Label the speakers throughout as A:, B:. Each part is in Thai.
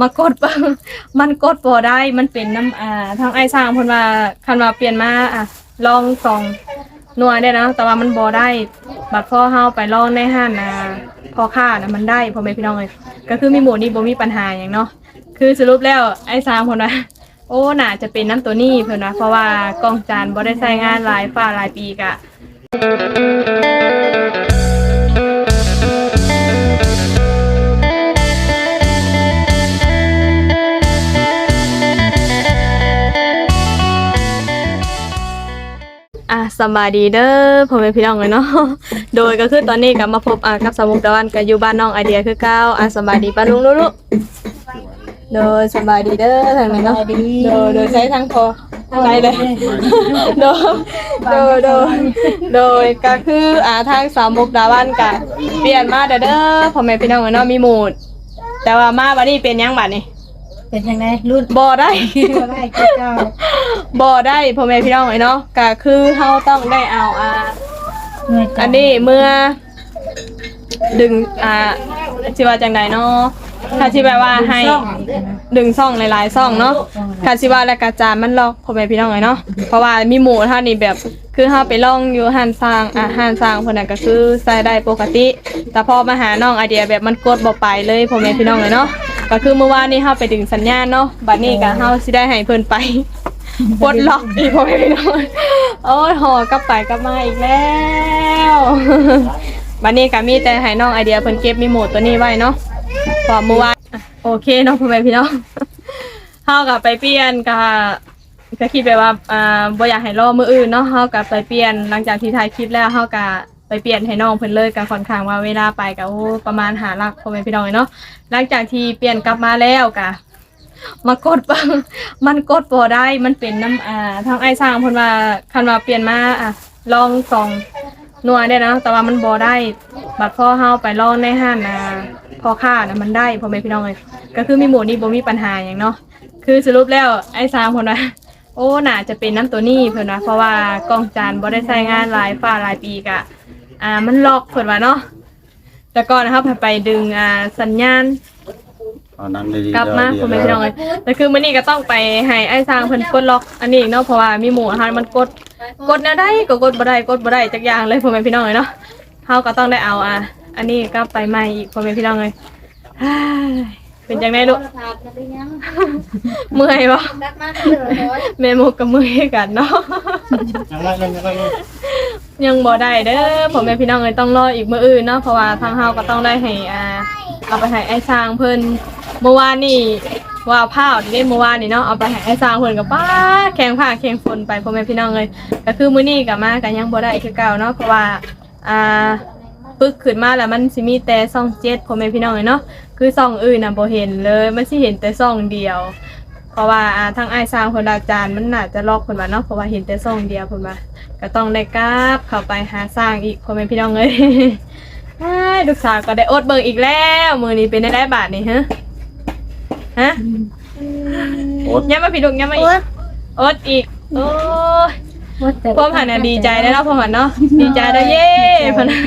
A: มากดบ่มันกดบ่ได้มันเป็นน้ำอ่าทางไอ้สร้างเพิ่นว่าคันว่าเปลี่ยนมาอะลองสองหน่วยได้นะแต่ว่ามันบ่ได้บัดพ่อเฮาไปลองในห้านนะพอค่านะมันได้พ่อแม่พี่น้องเอ้ยก็คือมีหมูนี่บ่มีปัญหาหยังเนาะคือสรุปแล้วไอ้สร้างเพิ่นว่าโอ้น่าจะเป็นน้ำตัวนี้เพิ่นนะเพราะว่ากล้องจานบ่ได้ใช้งานหลายฟ้าหลายปีกะ อะสบายดีเด้อพ่อแม่พี่น้องเลยเนาะ โดยก็คือตอนนี้ก็มาพบอะกับสาวมุกดาวันก็อยู่บ้านน้องไอเดียคือเก้าอะสบายดีป้าลุงลูกๆโดยสบายดีเด้อทางนั้นเนาะ โดยโดยใช้ทางพออะไรเลย โดยโดยโดยโดยก็คืออ่าทางสาวมุกดาวันก็เปลี่ยนมาเด้อเด้อพ่อแม่พี่น้องเลยเนาะมีหมูดแต่ว่ามาบัดนี้เป็นยังบัดนี้
B: เป็นยังไงรุ่น
A: บ่ได้
B: ก็ได้เจ้า
A: บ่ได้พ่อแม่พี่น้องเลยเนาะก็คือเฮาต้องได้เอาอ่า
B: หน่วย
A: อันนี้เมื่อ ดึงอ่าชิว่าจังใดเนาะค่ะชิแบบว่าให้ดึงซ่องหลายๆซ่องเนาะค่ะชิว่าและกระจานมันลอกพ่อแม่พี่น้องเลยเนาะเพราะว่ามีหมูเท่านี้แบบคือเฮาไปล่องอยู่หันสร้างอ่าหันสร้างเพิ่นน่ะก็คือใส่ได้ปกติ แต่พอมาหาน้องไอเดียแบบมันกดบ่ไปเลยพ่อแม่พี่น้องเลยเนาะ ก็คือเมื่อวานนี้เฮาไปดึงสัญญาณเนาะบัดนี้ก็เฮาสิได้ให้เพิ่นไปปลดล็อกอีกพ่อแม่พี่น้องโอ้ยหอกลับไปกลับมาอีกแล้ววันนี้ก็มีแต่ให้น้องไอเดียเพิ่นเก็บมีโหมดตัวนี้ไว้เนาะพอเมื่อวานอะโอเคเนาะพ่อแม่พี่น้องเฮากับไปเปลี่ยนก็ก็คิดไปว่าอ่าบ่อยากให้รอมื้ออื่นเนาะเฮากับไปเปลี่ยนหลังจากที่ถ่ายคลิปแล้วเฮาก็ ไปเปลี่ยนให้น้องเพิ่นเลยก็ค่อนข้างว่าเวลาไปก็โอ้ประมาณหาหลักพ่อแม่พี่น้องเนาะหลังจากที่เปลี่ยนกลับมาแล้วก็มากดเบิ่งมันกดบ่ได้มันเป็นน้ำอ่าทางไอ้สร้างเพิ่นว่าคันว่าเปลี่ยนมาอะลองสองหน่วยได้นะแต่ว่ามันบ่ได้บัดพ่อเฮาไปลองในห้านนะพอค่านะมันได้พ่อแม่พี่น้องเอ้ยก็คือมีหมูนี่บ่มีปัญหาหยังเนาะคือสรุปแล้วไอ้สร้างเพิ่นว่าโอ้น่าจะเป็นน้ำตัวนี้เพิ่นว่าเพราะว่ากล้องจานบ่ได้ใช้งานหลายฟ้าหลายปีกะ อ่ามันล็อกเพิ่นว่าเนาะแต่ก่อนนะครับไปดึงอ่าสัญญาณ
C: เอานั้นดีๆ
A: กลับมา
C: เดี๋ยว
A: คุณไม่พี่น้องเลยแต่คือมื้อนี้ก็ต้องไปให้ไอ้สร้างเพิ่นกดล็อกอันนี้อีกเนาะเพราะว่ามีหมู่อาหารมันกดกดแนวใดก็กดบ่ได้กดบ่ได้จักอย่างเลยพ่อแม่พี่น้องเลยเนาะเฮาก็ต้องได้เอาอะอันนี้ก็ไปใหม่อีกพ่อแม่พี่น้องเลยอ้ายเป็นจังไดลูก เมื่อยบ่แม่หมกก็เมื่อยกันเนาะ
C: ยังไงยังไง
A: ยังบ่ได้เด้อพ่อแม่พี่น้องเลยต้องรออีกมื้ออื่นเนาะเพราะว่าทางเฮาก็ต้องได้ให้อ่าเอาไปให้ไอ้สร้างเพิ่นเมื่อวานนี่ว่าผ้าเล่นเมื่อวานนี่เนาะเอาไปให้ไอ้สร้างเพิ่นกับป้าแข่งผ้าแข่งฝนไปพ่อแม่พี่น้องเลยก็คือมื้อนี้ก็มาก็ยังบ่ได้คือเก่าเนาะเพราะว่าอ่าปึกขึ้นมาแล้วมันสิมีแต่ซ่องเจ็ดพ่อแม่พี่น้องเลยเนาะคือซ่องอื่นน่ะบ่เห็นเลยมันสิเห็นแต่ซ่องเดียว เพราะว่าอ่าทางไอ้ายสร้างเพิ่นอาจารย์มันน่าจะลอกเพิ่นว่าเนาะเพราะว่าเห็นแต่ซ่องเดียวเพิ่นว่าก็ต้องได้กราบเข้าไปหาสร้างอีกพ่อแม่พี่น้องเลย อ้ายลูกสาวก็ได้อดเบิ่งอีกแล้ว มือนี้เป็นได้ได้บาทนี่ฮะฮะ
C: โอ๊ต
A: ยังมาพี่ลูกยังมาอีกอดอีกโอ้ย
B: ว่าแต่
A: พ่อผ่านน่ะดีใจได้แล้วพ่อผ่านเนาะดีใจได้วเย้พ่อนะ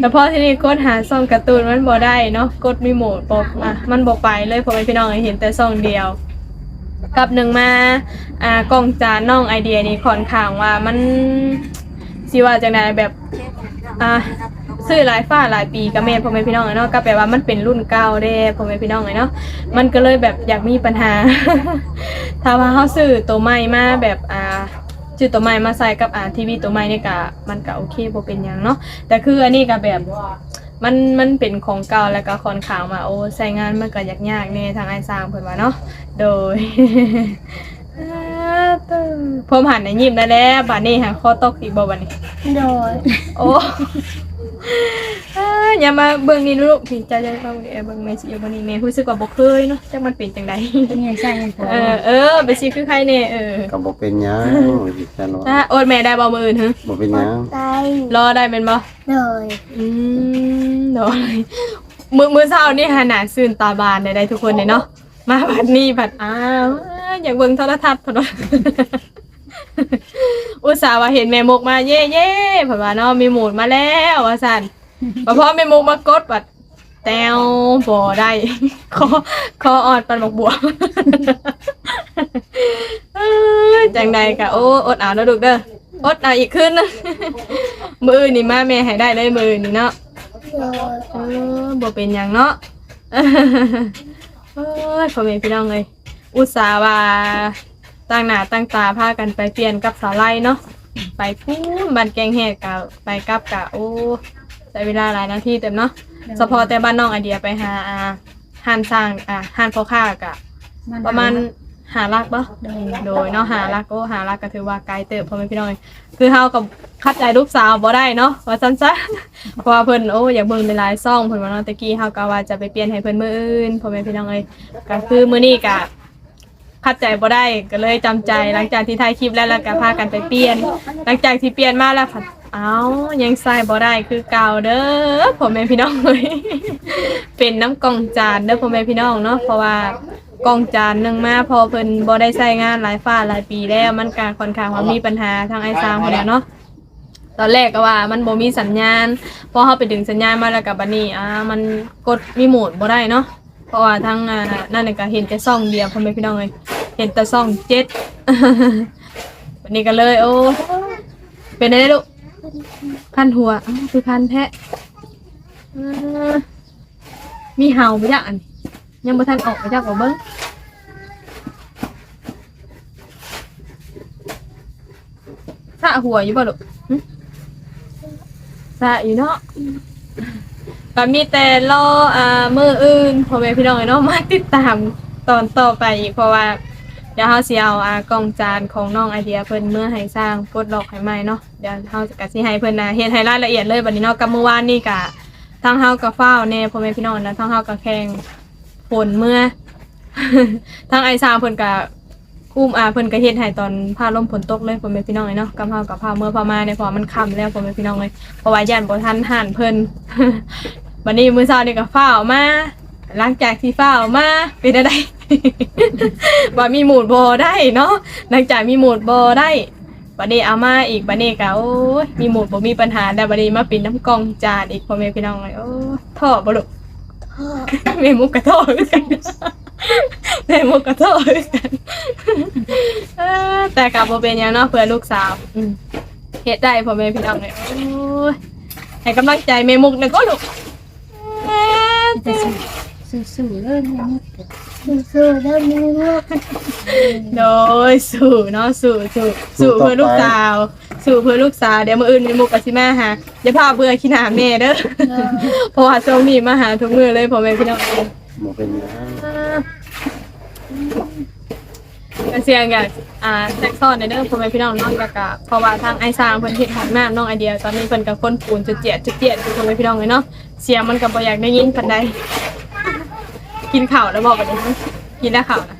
A: แต่พอที่นี่กดหาซ่องการ์ตูนมันบ่ได้เนาะกดมีโหมดปกอะมันบ่ไปเลยพ่อแม่พี่น้องเห็นแต่ซ่องเดียว กับหนึ่งมาอ่ากล้องจานน้องไอเดียนี่ค่อนข้างว่ามันสิว่าจังไดแบบอ่าซื้อหลายฟ้าหลายปีกับแม่พ่อแม่พี่น้องเนาะก็แปลว่ามันเป็นรุ่นเก่าเด้พ่อแม่พี่น้องเนาะมันก็เลยแบบอยากมีปัญหา ถ้าว่าเฮาซื้อตัวใหม่มาแบบอ่าซื้อตัวใหม่มาใส่กับอ่าทีวีตัวใหม่นี่ก็มันก็โอเคบ่เป็นหยังเนาะแต่คืออันนี้ก็แบบ มันมันเป็นของเก่าแล้วก็ค่อนข้างมาโอ้ใช้งานมันก็ยากๆแน่ทางไอ้สร้างเพิ่นว่าเนาะโดยพอผ่านในยิ้มได้แล้วบัดนี้หาข้อตกอีกบ่บัดนี้
B: โดย
A: โอ้อ่าอย่ามาเบิ่งนี่ลูกพี่ใจใจฟังเออเบิ่งแม่สิอยู่บ่นี่แม่รู้สึกว่าบ่เคยเนาะจักมันเป็นจังได
B: เป็นไงใช่ยังพอ
A: เออเออไปสิคือใครแน่เออ
C: ก็บอกเป็นหยังสิแค่นั้น
A: อะโอดแม่ได้บ่มื้ออื่นหึ
C: บอกเป็นหยัง
B: ได้
A: รอได้แม่นบ่
B: โดย
A: อืม โดยมือมือเช้านี่ขนาดซื่นตาบานได้ทุกคนเลยเนาะมาบัดนี้บัดอ้าวอยากเบิ่งโทรทัศน์พอดอุตส่าห์ว่าเห็นแม่มกมาเย่เย่เพิ่นว่าเนาะมีหมูดมาแล้วว่าซั่นพอพอแม่มกมากดบัดแต้วบ่ได้คอคออ่อนปันบกบวเอ้ยจังใดกะโอ้อดเอาแล้วลูกเด้ออดเอาอีกขึ้นนะมือนี่มาแม่ให้ได้เลยมือนี่เนาะ เออบ่เป็นหยังเนาะเอ้ยพ่อแม่พี่น้องเลยอุตส่าห์ว่าตั้งหน้าตั้งตาพากันไปเปลี่ยนกับสาวไล่เนาะไปพูนบันแกงเห็ดกะไปกลับกะโอ้ใช้เวลาหลายนาทีเต็มเนาะเฉพาะแต่บ้านน้องไอเดียไปหาอ่าห้านสร้างอ่าห้านพ่อค้ากะ ประมาณ หาลักปะโดยเนาะหาลักก็หาลักก็ถือว่าไกลเติบพ่อแม่พี่น้องคือเฮากับคัดใจลูกสาวบ่ได้เนาะว่าซั่นซะเพราะว่าเพิ่นโอ้อยากเบิ่งหลายซ่องเพิ่นว่าเนาะตะกี้เฮาก็ว่าจะไปเปลี่ยนให้เพิ่นมื้ออื่นพ่อแม่พี่น้องเอ้ยก็คือมื้อนี้ก็คัดใจบ่ได้ก็เลยจำใจหลังจากที่ถ่ายคลิปแล้วแล้วก็พากันไปเปลี่ยน หลังจากที่เปลี่ยนมาแล้วผัดเอ้ายังใส่บ่ได้คือเก่าเด้อพ่อแม่พี่น้องเอ้ยเป็นน้ำกล่องจานเด้อพ่อแม่พี่น้องเนาะเพราะว่า กล่องจานหนึ่งมาพอเพิ่นบ่ได้ใช้งานหลายฟ้าหลายปีแล้วมันก็ค่อนข้างว่ามีปัญหาทางไอซามพุ่นแหละเนาะตอนแรกก็ว่ามันบ่มีสัญญาณพอเฮาไปดึงสัญญาณมาแล้วกับบัดนี้อ่ามันกดรีโมทบ่ได้เนาะเพราะว่าทางอ่านั่นนก็เห็นแต่ซ่องเดียวพ่อแม่พี่น้องเอ้ยเห็นแต่ซ่องเจ็ด วันนี้ก็เลย โอ้เป็นได้ลูกคันหัวอ้าวคือคันแพะอ่ามีเห่าไปจ้ะอัน ยังบ่ทันออกไปจ้ะก็เบิ่งสะหัวอยู่บ่ลูกหึสะอยู่เนาะก็มีแต่รออ่ามื้ออื่นพ่อแม่พี่น้องเนาะมาติดตามตอนต่อไปอีกเพราะว่าเดี๋ยวเฮาสิเอาอ่ากล่องจานของน้องไอเดียเพิ่นเมื่อให้สร้างปลดล็อกให้ใหม่เนาะเดี๋ยวเฮาก็สิให้เพิ่นน่ะเฮ็ดให้รายละเอียดเลยบัดนี้เนาะกับเมื่อวานนี่ก็ทางเฮาก็ฟ้าวแน่พ่อแม่พี่น้องนะทางเฮาก็แข่ง ฝนเมื่อ ทางไอซางเพิ่นก็อุ้มอาเพิ่นก็เฮ็ดให้ตอนพาลมฝนตกเลยพ่อแม่พี่น้องเอ้ยเนาะกับเฮากับพาเมื่อพามาเนี่ยพราะว่ามันค่ำแล้วพ่อแม่พี่น้องเลยเพราะว่าย่านบ่ทันห่านเพิ่นวันนี้มื้อเช้านี่ก็ฟ้าวมาหลังจากที่ฟ้าวมาเป็นอะไรว่ามีหมูดบอได้เนาะหลังจากมีหมูดบอได้บัดนี้เอามาอีกบัดนี้ก็โอ้ยมีหมูดบ่มีปัญหาแล้วบัดนี้มาปิดน้ำกองจานอีกพ่อแม่พี่น้องเลยโอ้ท่อบ่ลูก แม่มุกกระท่อคือกันแม่มุกกระท่อคือกันเออแต่กับบ่เป็นหยังเนาะเพื่อลูกสาวอืมเฮ็ดได้พ่อแม่พี่น้องเลยโอ้ยให้กำลังใจแม่มุกหน่อยก็ลูก
B: จะสู้สู้ๆเรื่องนี้
D: สู้ๆแล้วมีลูก
A: โดยสู่เนาะสู่สู่สู่เพื่อลูกสาว สู่เพื่อลูกสาวเดี๋ยวมื้ออื่นมีมุกกับสิมาหาอย่าพาเบื่อขี้หน้าแม่เด้อเพราะว่าช่วงนี้มาหาทุกมื้อเลยพ่อแม่พี่น้องเอง
C: บ่เป็นหยัง
A: ก็เสียงกับอ่าแซกซ้อนในเด้อพ่อแม่พี่น้องเนาะแล้วก็เพราะว่าทางไอ้สร้างเพิ่นเฮ็ดห้องน้ำน้องไอเดีย ตอนนี้เพิ่นก็คนปูนจุดเจียดจุดเจียดอยู่พ่อแม่พี่น้องเลยเนาะเสียงมันก็บ่อยากได้ยินปานใดกินข้าวแล้วบอกบัดนี้กินแล้วข้าวนะ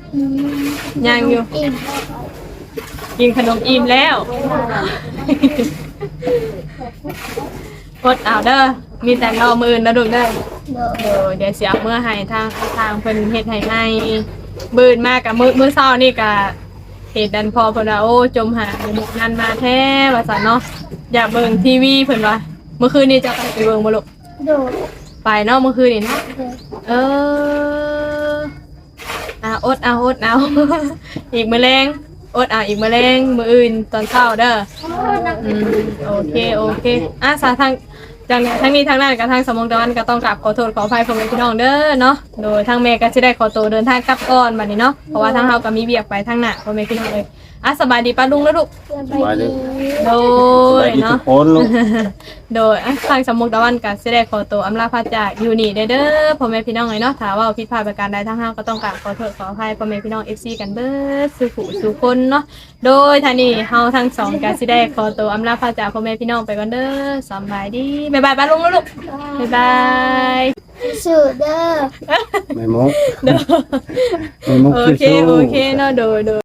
A: ยังอยู่
D: อิ่ม
A: กินขนมอิ่มแล้ว อดเอาเด้อ มีแต่รอมืออนนะลูกเด้อ
D: เด้อ
A: เดี๋ยวเดี๋ยวเสียเมื่อให้ทางทางเพิ่นเฮ็ดให้ให้บืนมากกับมื้อมื้อเช้านี่ก็เหตุดันพอเพิ่นว่าโอ้จมหาหมกนันมาแท้ว่าซั่นเนาะอยากเบิ่งทีวีเพิ่นว่าเมื่อคืนนี้จะไปไปเบิ่งบ่ลูก
D: โดด
A: ไปเนาะเมื่อคืนนี่เนาะ
D: เด้อ
A: เอออะอดเอาอดเอาอีกมื้อแรง อดเอาอีกมื้อแรงมื้ออื่นตอนเช้าเด้ออืมโอเคโอเคอะสาทางจังทั้งนี้ทั้งนั้นกับทางสมองตะวันก็ต้องกราบขอโทษขออภัยพ่อแม่พี่น้องเด้อเนาะโดยทางแม่ก็สิได้ขอตัวเดินทางกลับก่อนบัดนี้เนาะเพราะว่าทางเฮาก็มีเบียกไปทางหน้าพ่อแม่พี่น้องเลย อะสบายดีป้าลุงแล้วลูก
D: สบายดี
A: โด
C: สบาย
A: ย
C: ดีทุ
A: เนาะ
C: กคนลูก
A: โดยอะทางสมองตะวันก็สิได้ขอตัวอำลาพระจากอยู่นี่เด้อเด้อพ่อแม่พี่น้องเลยเนาะถ้าว่าผิดพลาดประการใดทางเฮาก็ต้องกราบขอโทษขออภัยพ่อแม่พี่น้อง FC กันเบิดสู่ผู้สู่คนเนาะโดยท่านี้เฮาทั้งสองก็สิได้ขอตัวอำลาพระจากพ่อแม่พี่น้องไปก่อนเด้อสำบายดีบ๊ายบายป้าลุงแล้วลูกบ๊ายบาย
D: สู้เด้อ
C: แม่มุกแม่มุก
A: โอเค
C: สู้ๆ
A: โอเคเนาะโดยโดย